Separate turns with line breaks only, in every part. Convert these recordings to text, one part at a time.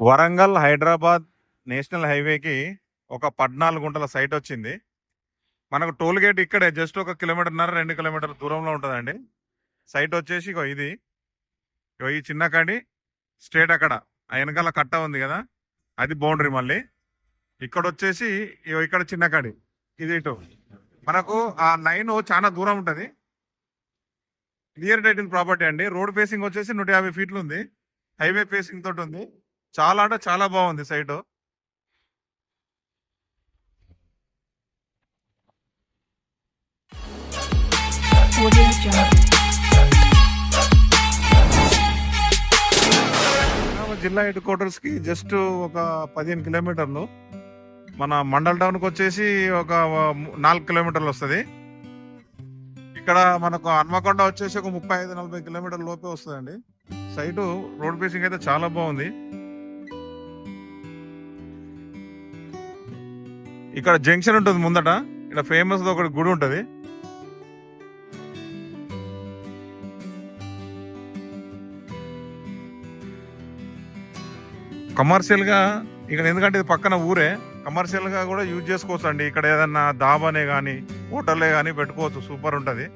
Warangal Hyderabad national హైవేకి ఒక పద్నాలుగు గుంటల సైట్ వచ్చింది. మనకు టోల్ గేట్ ఇక్కడే జస్ట్ ఒక కిలోమీటర్న్నర రెండు కిలోమీటర్ల దూరంలో ఉంటుందండి. సైట్ వచ్చేసి ఇగో ఇది. ఇగో ఈ చిన్న కాడి స్ట్రేట్ అక్కడ. ఆ వెనకాల కట్ట ఉంది కదా అది బౌండరీ మళ్ళీ. ఇక్కడ వచ్చేసి ఇగో ఇక్కడ చిన్న కాడి. ఇది ఇటు. మనకు ఆ లైన్ చాలా దూరం ఉంటుంది. క్లియర్ టైటిల్ ప్రాపర్టీ అండి. రోడ్ ఫేసింగ్ వచ్చేసి నూట యాభై ఫీట్లు ఉంది. హైవే ఫేసింగ్ తోటి ఉంది. చాలా అంటే చాలా బాగుంది సైట్. జిల్లా హెడ్ క్వార్టర్స్కి జస్ట్ ఒక పదిహేను కిలోమీటర్లు. మన మండల్ టౌన్కి వచ్చేసి ఒక నాలుగు కిలోమీటర్లు వస్తుంది. ఇక్కడ మనకు హన్మకొండ వచ్చేసి ఒక ముప్పై ఐదు నలభై కిలోమీటర్ల లోపే వస్తుందండి. సైటు రోడ్ ఫేసింగ్ అయితే చాలా బాగుంది. ఇక్కడ జంక్షన్ ఉంటుంది ముందట. ఇక్కడ ఫేమస్ ఒకటి గుడి ఉంటుంది. కమర్షియల్గా ఇక్కడ ఎందుకంటే ఇది పక్కన ఊరే కమర్షియల్గా కూడా యూజ్ చేసుకోవచ్చు అండి ఇక్కడ ఏదన్నా దాబానే కానీ హోటల్లే కానీ పెట్టుకోవచ్చు. సూపర్ ఉంటది.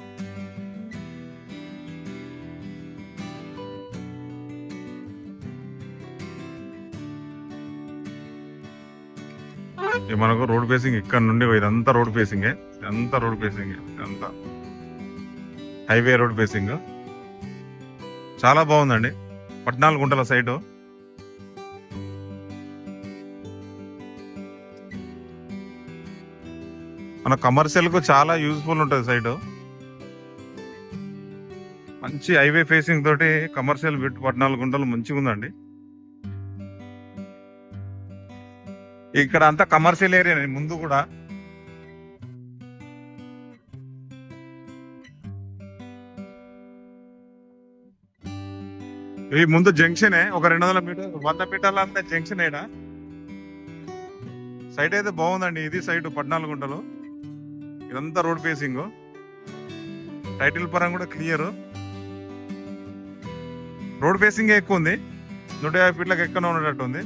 మనకు రోడ్ ఫేసింగ్ ఇక్కడ నుండి ఇదంతా రోడ్ ఫేసింగే. ఇదంతా రోడ్ ఫేసింగ్. ఇదంతా. Highway road facing. చాలా బాగుందండి. పద్నాలుగు గుంటల సైటు మన కమర్షియల్కు చాలా యూజ్ఫుల్ ఉంటుంది సైట్ మంచి హైవే ఫేసింగ్ తోటి కమర్షియల్ బిట్ పద్నాలుగు గుంటలు మంచిగా ఉందండి ఇక్కడ అంతా కమర్షియల్ ఏరియా ముందు కూడా. ఈ ముందు జంక్షనే ఒక రెండు వందల మీటర్ వంద మీటర్ల అంతా జంక్షన్ ఏడా సైట్ అయితే బాగుందండి ఇది సైట్ పద్నాలుగు గుంటలు. ఇదంతా రోడ్ ఫేసింగ్. టైటిల్ పరం కూడా క్లియర్. రోడ్ ఫేసింగ్ ఎక్కువ ఉంది. నూట యాభై ఫీట్లకు ఎక్కువ ఉన్నట్టు ఉంది.